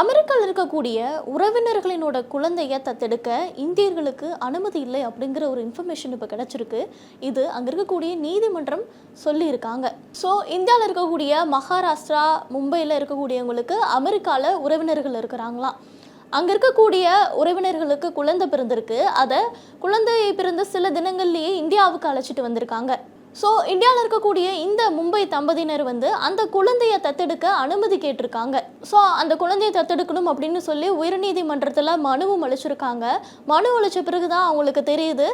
அமெரிக்காவில் இருக்கக்கூடிய உறவினர்களினோட குழந்தைய தத்தெடுக்க இந்தியர்களுக்கு அனுமதி இல்லை அப்படிங்கிற ஒரு இன்ஃபர்மேஷன் இப்போ கிடச்சிருக்கு. இது அங்கே இருக்கக்கூடிய நீதிமன்றம் சொல்லியிருக்காங்க. ஸோ இந்தியாவில் இருக்கக்கூடிய மகாராஷ்டிரா மும்பையில் இருக்கக்கூடியவங்களுக்கு அமெரிக்காவில் உறவினர்கள் இருக்கிறாங்களாம். அங்கே இருக்கக்கூடிய உறவினர்களுக்கு குழந்தை பிறந்திருக்கு. அதை குழந்தை பிறந்த சில தினங்கள்லேயே இந்தியாவுக்கு அழைச்சிட்டு வந்திருக்காங்க. ஸோ இந்தியாவில் இருக்கக்கூடிய இந்த மும்பை தம்பதியினர் வந்து அந்த குழந்தையை தத்தெடுக்க அனுமதி கேட்டிருக்காங்க. ஸோ அந்த குழந்தையை தத்தெடுக்கணும் அப்படின்னு சொல்லி உயர்நீதிமன்றத்தில் மனுவும் அளிச்சிருக்காங்க. மனு அழிச்ச பிறகு தான் அவங்களுக்கு தெரியுது.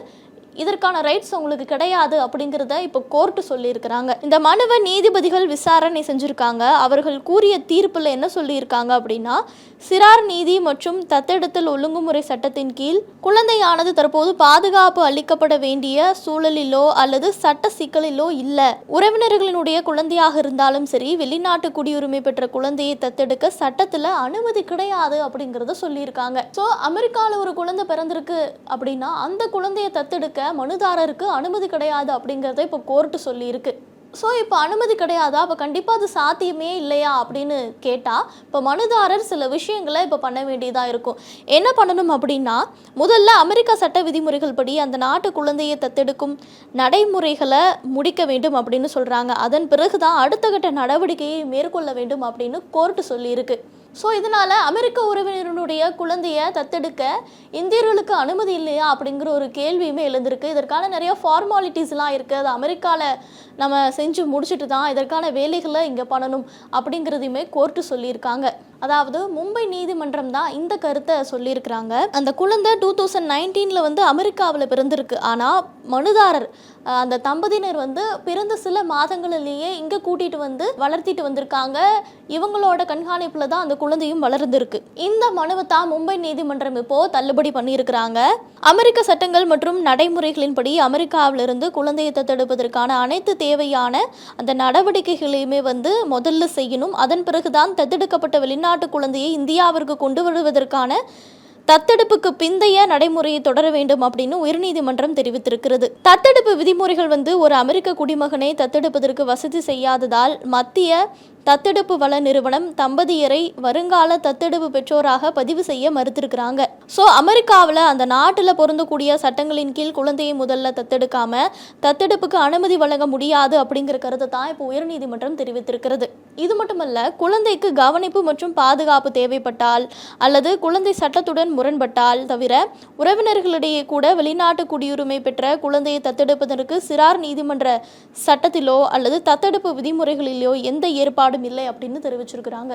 இதற்கான ரைட்ஸ் உங்களுக்கு கிடையாது அப்படிங்கிறத இப்போ கோர்ட்டு சொல்லியிருக்கிறாங்க. இந்த மனுவை நீதிபதிகள் விசாரணை செஞ்சுருக்காங்க. அவர்கள் கூறிய தீர்ப்பில் என்ன சொல்லியிருக்காங்க அப்படின்னா சிறார் நீதி மற்றும் தத்தெடுத்தல் ஒழுங்குமுறை சட்டத்தின் கீழ் குழந்தையானது தற்போது பாதுகாப்பு அளிக்கப்பட வேண்டிய சூழலிலோ அல்லது சட்ட சிக்கலிலோ இல்லை. உறவினர்களினுடைய குழந்தையாக இருந்தாலும் சரி வெளிநாட்டு குடியுரிமை பெற்ற குழந்தையை தத்தெடுக்க சட்டத்தில் அனுமதி கிடையாது அப்படிங்கிறத சொல்லியிருக்காங்க. ஸோ அமெரிக்காவில் ஒரு குழந்தை பிறந்திருக்கு அப்படின்னா அந்த குழந்தையை தத்தெடுக்க மனுதாரருக்கு அனுமதி கிடையாது அப்படிங்கிறத இப்போ கோர்ட்டு சொல்லியிருக்கு. ஸோ இப்போ அனுமதி கிடையாதா? அப்போ கண்டிப்பாக அது சாத்தியமே இல்லையா அப்படின்னு கேட்டால் இப்போ மனுதாரர் சில விஷயங்களை இப்போ பண்ண வேண்டியதாக இருக்கும். என்ன பண்ணணும் அப்படின்னா முதல்ல அமெரிக்கா சட்ட விதிமுறைகள் படி அந்த நாட்டு குழந்தையை தத்தெடுக்கும் நடைமுறைகளை முடிக்க வேண்டும் அப்படின்னு சொல்கிறாங்க அதன் பிறகு தான் அடுத்த கட்ட நடவடிக்கையை மேற்கொள்ள வேண்டும் அப்படின்னு கோர்ட்டு சொல்லியிருக்கு. ஸோ இதனால் அமெரிக்க உறவினருடைய குழந்தையை தத்தெடுக்க இந்தியர்களுக்கு அனுமதி இல்லையா அப்படிங்கிற ஒரு கேள்வியுமே எழுந்திருக்கு. இதற்கான நிறைய ஃபார்மாலிட்டிஸ்லாம் இருக்குது அது அமெரிக்காவில் நம்ம செஞ்சு முடிச்சுட்டு தான் இதற்கான வேலைகளை இங்கே பண்ணணும் அப்படிங்கிறதையுமே கோர்ட்டு சொல்லியிருக்காங்க. அதாவது மும்பை நீதிமன்றம் தான் இந்த கருத்தை சொல்லியிருக்கிறாங்க. அந்த குழந்தை டூ தௌசண்ட் நைன்டீனில் வந்து அமெரிக்காவில் பிறந்திருக்கு. ஆனால் மனுதாரர் அந்த தம்பதியினர் வந்து பிறந்த சில மாதங்களிலேயே இங்கே கூட்டிகிட்டு வந்து வளர்த்திட்டு வந்திருக்காங்க. இவங்களோட கண்காணிப்பில் தான் அந்த குழந்தையும் வளர்ந்திருக்கு. இந்த மனுவை தான் மும்பை நீதிமன்றம் இப்போ தள்ளுபடி பண்ணியிருக்கிறாங்க. அமெரிக்க சட்டங்கள் மற்றும் நடைமுறைகளின்படி அமெரிக்காவிலிருந்து குழந்தையை தத்தெடுப்பதற்கான அனைத்து தேவையான அந்த நடவடிக்கைகளையுமே வந்து முதல்ல செய்யணும். அதன் பிறகுதான் தத்தெடுக்கப்பட்ட வெளிநாட்டு குழந்தையை இந்தியாவிற்கு கொண்டு வருவதற்கான தத்தெடுப்புக்கு பிந்தைய நடைமுறையை தொடர வேண்டும் அப்படின்னு உயர்நீதிமன்றம் தெரிவித்திருக்கிறது. தத்தெடுப்பு விதிமுறைகள் வந்து ஒரு அமெரிக்க குடிமகனை தத்தெடுப்பதற்கு வசதி செய்யாததால் மத்திய தத்தெடுப்பு வள நிறுவனம் தம்பதியரை வருங்கால தத்தெடுப்பு பெற்றோராக பதிவு செய்ய மறுத்திருக்கிறாங்க. ஸோ அமெரிக்காவில் அந்த நாட்டில் பொருந்தக்கூடிய சட்டங்களின் கீழ் குழந்தையை முதல்ல தத்தெடுக்காம தத்தெடுப்புக்கு அனுமதி வழங்க முடியாது அப்படிங்கிற கருத்தை தான் இப்போ உயர்நீதிமன்றம் தெரிவித்திருக்கிறது. இது மட்டுமல்ல குழந்தைக்கு கவனிப்பு மற்றும் பாதுகாப்பு தேவைப்பட்டால் அல்லது குழந்தை சட்டத்துடன் முரண்பட்டால் தவிர உறவினர்களிடையே கூட வெளிநாட்டு குடியுரிமை பெற்ற குழந்தையை தத்தெடுப்பதற்கு சிறார் நீதிமன்ற சட்டத்திலோ அல்லது தத்தெடுப்பு விதிமுறைகளிலோ எந்த ஏற்பாடு ஏற்பாடும் இல்லை அப்படின்னு தெரிவிச்சிருக்கிறாங்க.